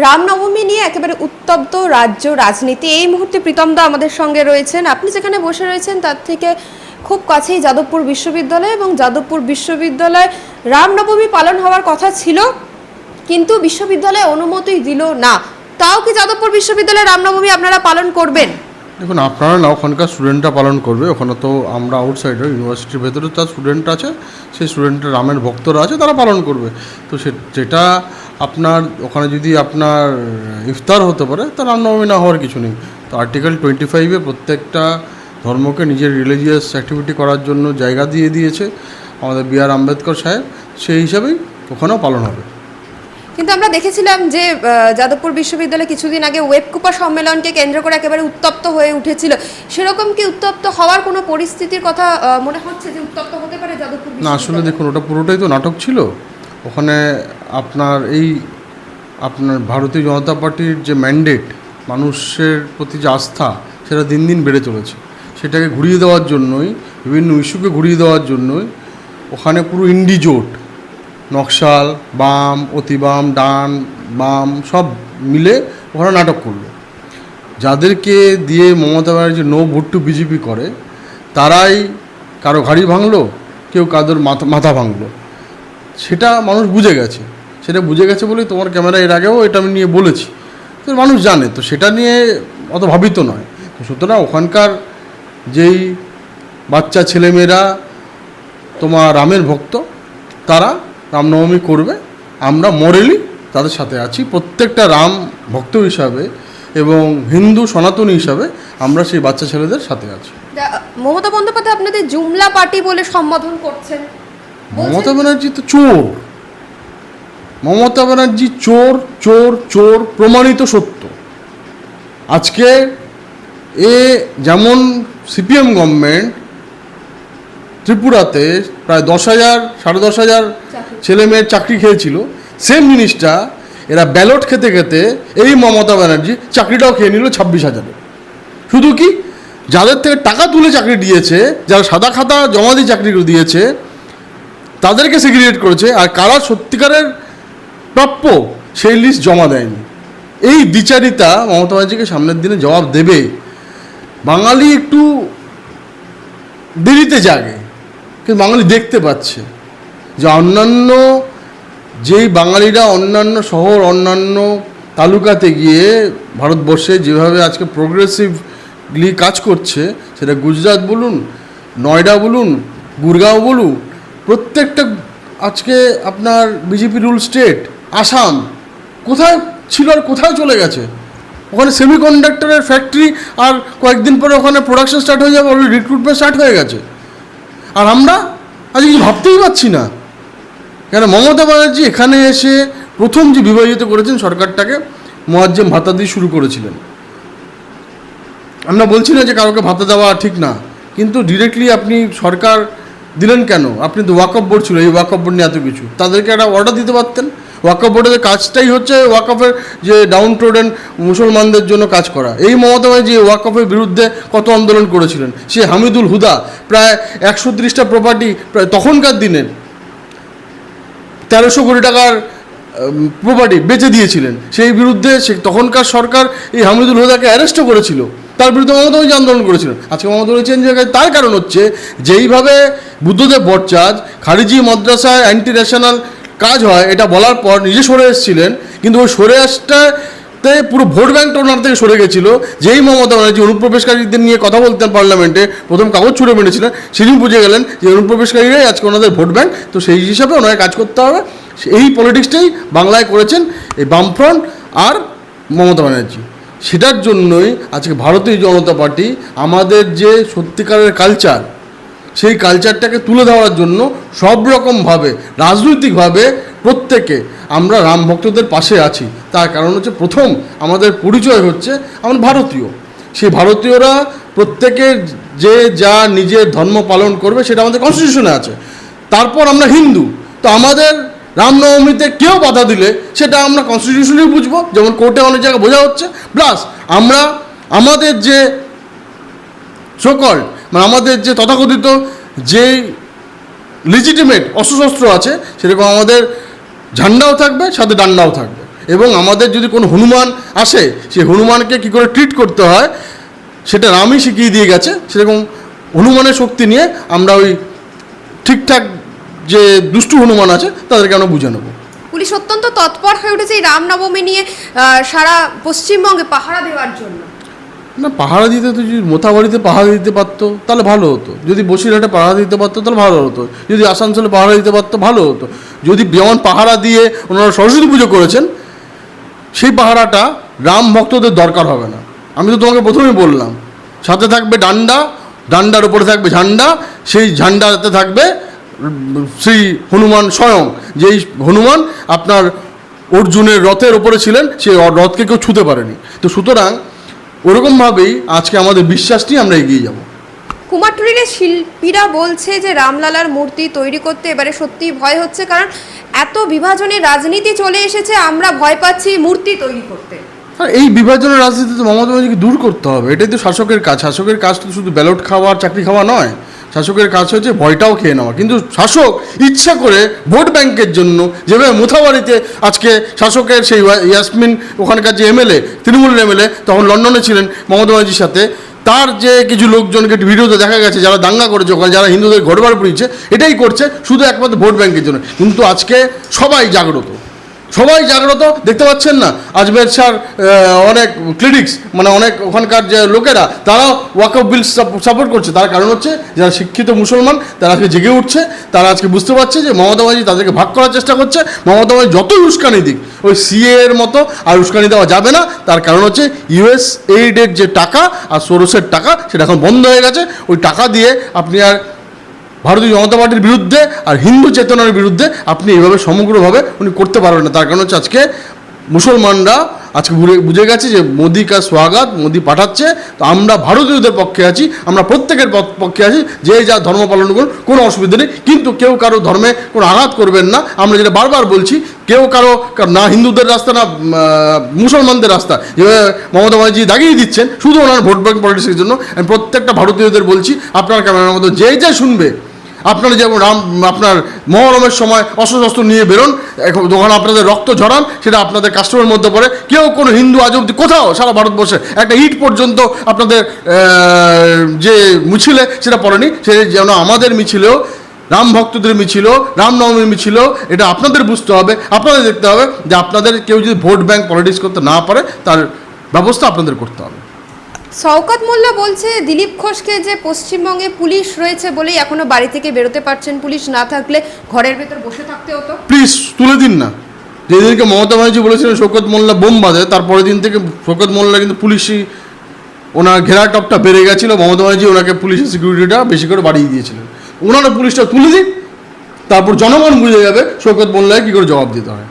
রামনবমী নিয়ে একেবারে উত্তপ্ত রাজ্য রাজনীতি। এই মুহূর্তে প্রীতম দা আমাদের সঙ্গে রয়েছেন। আপনি যেখানে বসে রয়েছেন, তার থেকে খুব কাছেই যাদবপুর বিশ্ববিদ্যালয় এবং যাদবপুর বিশ্ববিদ্যালয় রামনবমী পালন হওয়ার কথা ছিল, কিন্তু বিশ্ববিদ্যালয় অনুমতি দিল না। তাও কি যাদবপুর বিশ্ববিদ্যালয়ে রামনবমী আপনারা পালন করবেন? দেখুন, আপনারা না, ওখানকার স্টুডেন্টরা পালন করবে। ওখানে তো আমরা আউটসাইডার ইউনিভার্সিটির ভেতরে তার স্টুডেন্ট আছে, সেই স্টুডেন্টের রামের ভক্তরা আছে, তারা পালন করবে। তো সে, যেটা আপনার ওখানে যদি আপনার ইফতার হতে পারে তা রামনবমী না হওয়ার কিছু নেই। তো আর্টিকেল টোয়েন্টি ফাইভে প্রত্যেকটা ধর্মকে নিজের রিলিজিয়াস অ্যাক্টিভিটি করার জন্য জায়গা দিয়ে দিয়েছে আমাদের বি আর আম্বেদকর সাহেব। সেই হিসাবেই ওখানেও পালন হবে। কিন্তু আমরা দেখেছিলাম যে যাদবপুর বিশ্ববিদ্যালয়ে কিছুদিন আগে ওয়েবকুপা সম্মেলনকে কেন্দ্র করে একেবারে উত্তপ্ত হয়ে উঠেছিল। সেরকম কি উত্তপ্ত হওয়ার কোনো পরিস্থিতির কথা মনে হচ্ছে যে উত্তপ্ত হতে পারে যাদবপুর না আসলে দেখুন ওটা পুরোটাই তো নাটক ছিল। ওখানে আপনার এই আপনার ভারতীয় জনতা পার্টির যে ম্যান্ডেট মানুষের প্রতি যে আস্থা, সেটা দিন দিন বেড়ে চলেছে। সেটাকে ঘুরিয়ে দেওয়ার জন্যই, বিভিন্ন ইস্যুকে ঘুরিয়ে দেওয়ার জন্যই, ওখানে পুরো ইন্ডি জোট, নকশাল, বাম, অতিবাম, ডান, বাম, সব মিলে ওখানে নাটক করল। যাদেরকে দিয়ে Mamata Banerjee no vote to BJP করে, তারাই কারও ঘাড়ি ভাঙলো, কেউ কাদের মাথা মাথা ভাঙলো। সেটা মানুষ বুঝে গেছে। সেটা বুঝে গেছে বলেই তোমার ক্যামেরা এর আগেও এটা আমি নিয়ে বলেছি। তো মানুষ জানে তো সেটা নিয়ে অত ভাবিত নয়। তো সুতরাং ওখানকার যেই বাচ্চা ছেলেমেয়েরা তোমার রামের ভক্ত তারা রামনবমী করবে। আমরা মরেলি তাদের সাথে আছি। প্রত্যেকটা রাম ভক্ত হিসাবে এবং হিন্দু সনাতনী হিসাবে আমরা সেই বাচ্চা ছেলেদের সাথে আছি। মমতা বন্দ্যোপাধ্যায় আপনাদের জুমলা পার্টি বলে সম্বোধন করছেন। মমতা ব্যানার্জি তো চোর। মমতা ব্যানার্জি চোর চোর চোর প্রমাণিত সত্য। আজকে এ যেমন সিপিএম গভর্নমেন্ট ত্রিপুরাতে প্রায় দশ হাজার সাড়ে দশ হাজার। ছেলে মেয়ের চাকরি খেয়েছিল সেম জিনিসটা এরা ব্যালট খেতে খেতে এই মমতা ব্যানার্জি চাকরিটাও খেয়ে নিল ছাব্বিশ হাজারে। শুধু কি? যাদের থেকে টাকা তুলে চাকরি দিয়েছে যারা সাদা খাতা জমা দিয়ে চাকরি দিয়েছে তাদেরকে সেগ্রিগেট করেছে আর কারা সত্যিকারের প্রাপ্য সেই লিস্ট জমা দেয়নি। এই দ্বিচারিতা মমতা ব্যানার্জিকে সামনের দিনে জবাব দেবে। বাঙালি একটু দেরিতে জাগে, কিন্তু বাঙালি দেখতে পাচ্ছে যে অন্যান্য যেই বাঙালিরা অন্যান্য শহর, অন্যান্য তালুকাতে গিয়ে ভারতবর্ষে যেভাবে আজকে প্রোগ্রেসিভলি কাজ করছে, সেটা গুজরাট বলুন, নয়ডা বলুন, গুরগাঁও বলুন, প্রত্যেকটা আজকে আপনার বিজেপি রুল স্টেট আসাম। কোথায় ছিল আর কোথায় চলে গেছে? ওখানে সেমিকন্ডাক্টরের ফ্যাক্টরি আর কয়েকদিন পরে ওখানে প্রোডাকশন স্টার্ট হয়ে যাবে অলরেডি রিক্রুটমেন্ট স্টার্ট হয়ে গেছে। আর আমরা আজ কিছু ভাবতেই পারছি না। কেন মমতা ব্যানার্জি এখানে এসে প্রথম যে বিভাজিত করেছেন সরকারটাকে মোয়াজ্জেম ভাতা দিয়ে শুরু করেছিলেন। আমরা বলছি না যে কারোকে ভাতা দেওয়া ঠিক না, কিন্তু ডিরেক্টলি আপনি সরকার দিলেন কেন? আপনি তো ওয়াকফ বোর্ড ছিল, এই ওয়াকফ বোর্ড নিয়ে এত কিছু। তাদেরকে একটা অর্ডার দিতে পারতেন? ওয়াকফ বোর্ডের কাজটাই হচ্ছে ওয়াকফের যে ডাউন টোডেন মুসলমানদের জন্য কাজ করা। এই মমতা ব্যানার্জি ওয়াকফের বিরুদ্ধে কত আন্দোলন করেছিলেন? সে হামিদুল হুদা প্রায় একশো ত্রিশটা প্রপার্টি প্রায় তখনকার দিনের তেরোশো কোটি টাকার প্রপার্টি বেচে দিয়েছিলেন। সেই বিরুদ্ধে সে তখনকার সরকার এই হামিদুল হুদাকে অ্যারেস্টও করেছিল। তার বিরুদ্ধে মমতা ব্যানার্জি আন্দোলন করেছিলেন। আজকে মমতা ব্যানার্জি চেঞ্জ হয়ে গেছে। তার কারণ হচ্ছে যেইভাবে বুদ্ধদেব ভট্টাচার্য, খারিজি মাদ্রাসায় অ্যান্টি ন্যাশনাল কাজ হয়, এটা বলার পর নিজে সরে এসেছিলেন, কিন্তু ওই সরে আসটাতে পুরো ভোট ব্যাংকটা ওনার থেকে সরে গেছিল। যেই মমতা ব্যানার্জি অনুপ্রবেশকারীদের নিয়ে কথা বলতেন পার্লামেন্টে, প্রথম কাগজ ছুড়ে মেরেছিলেন, সেদিন বুঝে গেলেন যে অনুপ্রবেশকারীরাই আজকে ওনাদের ভোট ব্যাংক, তো সেই হিসাবে ওনাকে কাজ করতে হবে। এই পলিটিক্সটাই বাংলায় করেছেন এই বামফ্রন্ট আর মমতা ব্যানার্জি। সেটার জন্যই আজকে ভারতীয় জনতা পার্টি, আমাদের যে সত্যিকারের কালচার সেই কালচারটাকে তুলে ধরার জন্য সব রকমভাবে রাজনৈতিকভাবে প্রত্যেকে আমরা রাম ভক্তদের পাশে আছি। তার কারণ হচ্ছে প্রথম আমাদের পরিচয় হচ্ছে আমরা ভারতীয়। সেই ভারতীয়রা প্রত্যেকের যে যা নিজের ধর্ম পালন করবে সেটা আমাদের কনস্টিটিউশনে আছে। তারপর আমরা হিন্দু। তো আমাদের রামনবমীতে কেউ বাধা দিলে সেটা আমরা কনস্টিটিউশনেই বুঝব। যেমন কোর্টে অনেক জায়গায় বোঝা হচ্ছে। প্লাস আমরা আমাদের যে সকল মানে আমাদের যে তথাকথিত যে লিজিটিমেট অস্ত্রশস্ত্র আছে, সেরকম আমাদের ঝান্ডাও থাকবে, সাথে ডান্ডাও থাকবে। এবং আমাদের যদি কোনো হনুমান আসে, সেই হনুমানকে কী করে ট্রিট করতে হয়, সেটা রামই শিখিয়ে দিয়ে গেছে। সেরকম হনুমানের শক্তি নিয়ে আমরা ওই ঠিকঠাক যে দুষ্টু হনুমান আছে, তাদেরকে আমরা বুঝে নেব। পুলিশ অত্যন্ত তৎপর হয়ে উঠেছে এই রামনবমী নিয়ে সারা পশ্চিমবঙ্গে পাহারা দেওয়ার জন্য। না পাহাড়া দিতে তো যদি মোথাবাড়িতে পাহাড়া দিতে পারতো, তাহলে ভালো হতো। যদি বসিরহাটে পাহাড়া দিতে পারতো, তাহলে ভালো হতো। যদি আসানসোলে পাহাড়া দিতে পারতো, ভালো হতো। যদি যেমন পাহারা দিয়ে ওনারা সরস্বতী পুজো করেছেন, সেই পাহারাটা রাম ভক্তদের দরকার হবে না। আমি তো তোমাকে প্রথমেই বললাম, সাথে থাকবে ডান্ডা, ডান্ডার উপরে থাকবে ঝান্ডা, সেই ঝান্ডাতে থাকবে শ্রী হনুমান স্বয়ং। যেই হনুমান আপনার অর্জুনের রথের ওপরে ছিলেন সেই রথকে কেউ ছুতে পারেনি। তো সুতরাং ওরকমভাবেই আজকে আমাদের বিশ্বাসটি আমরা এগিয়ে যাব। কুমারটুলির শিল্পীরা বলছে যে রামলালার মূর্তি তৈরি করতে এবারে সত্যি ভয় হচ্ছে কারণ এত বিভাজনের রাজনীতি চলে এসেছে আমরা ভয় পাচ্ছি মূর্তি তৈরি করতে। এই বিভাজনের রাজনীতি তো মমতা ব্যানার্জিকে দূর করতে হবে এটাই তো শাসকের কাজ। শাসকের কাজ তো শুধু ব্যালট খাওয়া আর চাকরি খাওয়া নয় শাসকের কাজ হচ্ছে ভয়টাও খেয়ে নেওয়া। কিন্তু শাসক ইচ্ছা করে ভোট ব্যাংকের জন্য যেভাবে মুথাবাড়িতে আজকে শাসকের সেই ইয়াসমিন ওখানকার যে এমএলএ, তৃণমূলের এমএলএ, তখন লন্ডনে ছিলেন মমতা ব্যানার্জির সাথে, তার যে কিছু লোকজনকে ভিডিওতে দেখা গেছে, যারা দাঙ্গা করেছে, ওখানে যারা হিন্দুদের ঘরবার পুড়িয়েছে, এটাই করছে শুধু একমাত্র ভোট ব্যাংকের জন্য। কিন্তু আজকে সবাই জাগ্রত। সবাই জাগ্রত, দেখতে পাচ্ছেন না। আজমের স্যার অনেক ক্লিনিক্স মানে অনেক ওখানকার যে লোকেরা, তারাও ওয়াক ওয়াকফ বিল সাপোর্ট করছে। তার কারণ হচ্ছে, যারা শিক্ষিত মুসলমান, তারা আজকে জেগে উঠছে। তারা আজকে বুঝতে পারছে যে মমতা ব্যানার্জি তাদেরকে ভাগ করার চেষ্টা করছে। মমতা ব্যানার্জি যতই উস্কানি দিক, ওই সিএ এর মতো আর উস্কানি দেওয়া যাবে না। তার কারণ হচ্ছে ইউএস এইডের যে টাকা আর সোরসের টাকা, সেটা এখন বন্ধ হয়ে গেছে। ওই টাকা দিয়ে আপনি আর ভারতীয় জনতা পার্টির বিরুদ্ধে আর হিন্দু চেতনার বিরুদ্ধে আপনি এইভাবে সমগ্রভাবে উনি করতে পারবেন না। তার কারণ হচ্ছে আজকে মুসলমানরা আজকে বুঝে গেছে যে মোদি কা স্বাগত, মোদি পাঠাচ্ছে। তো আমরা ভারতীয়দের পক্ষে আছি, আমরা প্রত্যেকের পক- পক্ষে আছি, যে যা ধর্ম পালন করুন, কোনো অসুবিধা নেই। কিন্তু কেউ কারও ধর্মে কোনো আঘাত করবেন না। আমরা যেটা বারবার বলছি, কেউ কারও না হিন্দুদের রাস্তা, না মুসলমানদের রাস্তা। যেভাবে মমতা ব্যানার্জি দাগিয়ে দিচ্ছেন, শুধু ওনার ভোট ব্যাংক পলিটিক্সের জন্য। আমি প্রত্যেকটা ভারতীয়দের বলছি, আপনার ক্যামেরার মতো যে যে শুনবে আপনারা যেমন রাম, আপনার মহরমের সময় অস্ত্র শস্ত্র নিয়ে বেরোন, এখন যখন আপনাদের রক্ত ঝরান, সেটা আপনাদের কাস্টমের মধ্যে পড়ে। কেউ কোনো হিন্দু আজ অব্দি কোথাও সারা ভারতবর্ষে একটা ইট পর্যন্ত আপনাদের যে মিছিলে, সেটা পড়েনি। সে যেন আমাদের মিছিলেও, রাম ভক্তদের মিছিল রামনবমীর মিছিল এটা আপনাদের বুঝতে হবে, আপনাদের দেখতে হবে যে আপনাদের কেউ যদি ভোট ব্যাংক পলিটিক্স করতে না পারে, তার ব্যবস্থা আপনাদের করতে হবে। শওকত মোল্লা বলছে দিলীপ ঘোষকে যে পশ্চিমবঙ্গে পুলিশ রয়েছে বলেই এখনও বাড়ি থেকে বেরোতে পারছেন পুলিশ না থাকলে ঘরের ভেতর বসে থাকতে হতো। প্লিজ তুলে দিন না। যেদিনকে মমতা ব্যানার্জি বলেছিলেন শৌকত মোল্লা বোম বাঁধে তারপরের দিন থেকে শৌকত মোল্লা কিন্তু পুলিশই ওনার ঘেরা টপটা বেড়ে গেছিল। মমতা ব্যানার্জি ওনাকে পুলিশের সিকিউরিটিটা বেশি করে বাড়িয়ে দিয়েছিলেন। ওনারা পুলিশটা তুলে দিন তারপর জনগণ বুঝে যাবে শৌকত মোল্লাকে কী করে জবাব দিতে হয়।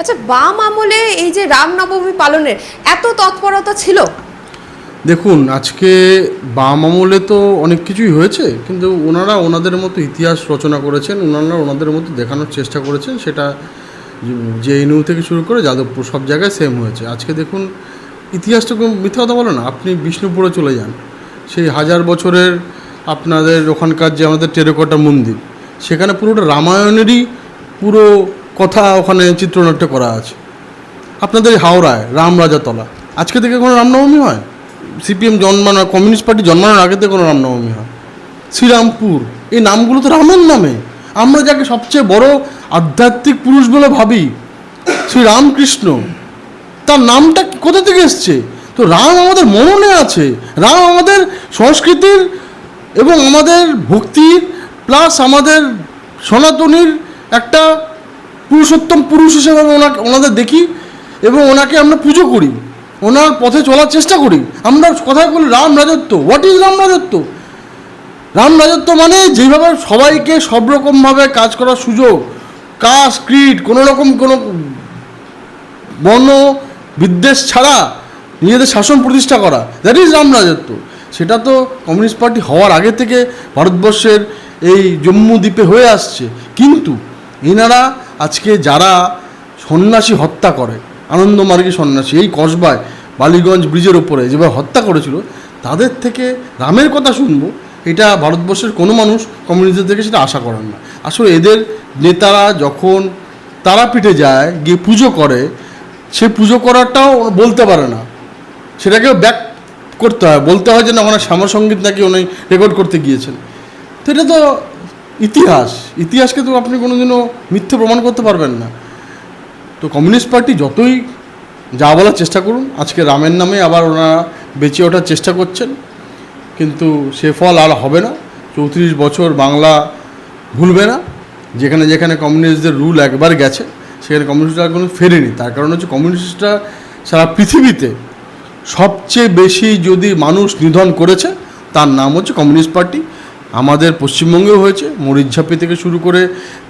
আচ্ছা বাম আমলে এই যে রাম রামনবমী পালনের এত তৎপরতা ছিল? দেখুন, আজকে বাম আমলে তো অনেক কিছুই হয়েছে, কিন্তু ওনারা ওনাদের মতো ইতিহাস রচনা করেছেন, ওনারা ওনাদের মতো দেখানোর চেষ্টা করেছেন, সেটা জেএনইউ থেকে শুরু করে যাদবপুর, সব জায়গায় সেম হয়েছে। আজকে দেখুন ইতিহাসটা কোনো মিথ্যা কথা বলে না, আপনি বিষ্ণুপুরে চলে যান, সেই হাজার বছরের আপনাদের ওখানকার যে আমাদের টেরেকোটা মন্দির, সেখানে পুরোটা রামায়ণেরই পুরো কথা ওখানে চিত্রনাট্য করা আছে। আপনাদের হাওড়ায়, রামরাজাতলা, আজকে থেকে কোনো রামনবমী হয়? সিপিএম জন্মানো কমিউনিস্ট পার্টি জন্মানোর আগে থেকে কোনো রামনবমী হয়। শ্রীরামপুর, এই নামগুলো তো রামের নামে। আমরা যাকে সবচেয়ে বড় আধ্যাত্মিক পুরুষ বলে ভাবি শ্রী রামকৃষ্ণ তার নামটা কোথা থেকে এসছে? তো রাম আমাদের মননে আছে। রাম আমাদের সংস্কৃতির এবং আমাদের ভক্তির, প্লাস আমাদের সনাতনীর একটা পুরুষোত্তম পুরুষ হিসেবে আমরা ওনাকে, ওনাদের দেখি এবং ওনাকে আমরা পুজো করি। ওনার পথে চলার চেষ্টা করি। আমরা কথায় বলি রাম রাজত্ব। হোয়াট ইজ রাম রাজত্ব? রাম রাজত্ব মানে যেভাবে সবাইকে সব রকমভাবে কাজ করার সুযোগ কাজ ক্রিড কোনো রকম কোনো বর্ণ, বিদ্বেষ ছাড়া নিজেদের শাসন প্রতিষ্ঠা করা। দ্যাট ইজ রাম রাজত্ব। সেটা তো কমিউনিস্ট পার্টি হওয়ার আগে থেকে ভারতবর্ষের এই জম্মু দ্বীপে হয়ে আসছে। কিন্তু এনারা আজকে যারা সন্ন্যাসী হত্যা করে আনন্দমার্গী সন্ন্যাসী, এই কসবায় বালিগঞ্জ ব্রিজের ওপরে যেভাবে হত্যা করেছিল, তাদের থেকে রামের কথা শুনব। এটা ভারতবর্ষের কোনো মানুষ কমিউনিস্টদের থেকে সেটা আশা করেন না। আসলে এদের নেতারা যখন তারাপীঠে যায়, গিয়ে পুজো করে, সে পুজো করাটাও বলতে পারে না। সেটাকেও ব্যাক করতে হয়। বলতে হয় যে, না ওনার শ্যামা সংগীত নাকি উনি রেকর্ড করতে গিয়েছেন। তো এটা তো ইতিহাস। ইতিহাসকে তো আপনি কোনোদিনও মিথ্যে প্রমাণ করতে পারবেন না। কমিউনিস্ট পার্টি যতই যা বলার চেষ্টা করুন, আজকে রামের নামে আবার ওনারা বেঁচে ওঠার চেষ্টা করছেন, কিন্তু সে ফল আর হবে না। চৌত্রিশ বছর বাংলা ভুলবে না। যেখানে যেখানে কমিউনিস্টদের রুল একবার গেছে, সেখানে কমিউনিস্টরা কোনো ফেরেনি। তার কারণ হচ্ছে কমিউনিস্টরা সারা পৃথিবীতে সবচেয়ে বেশি যদি মানুষ নিধন করেছে, তার নাম হচ্ছে কমিউনিস্ট পার্টি। আমাদের পশ্চিমবঙ্গেও হয়েছে। মরিচঝাপি থেকে শুরু করে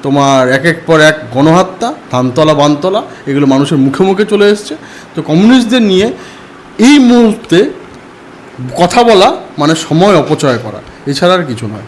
তোমার এক এক পর এক গণহত্যা, ধানতলা, বানতলা, এগুলো মানুষের মুখে মুখে চলে এসছে। তো কমিউনিস্টদের নিয়ে এই মুহূর্তে কথা বলা মানে সময় অপচয় করা, এছাড়া আর কিছু নয়।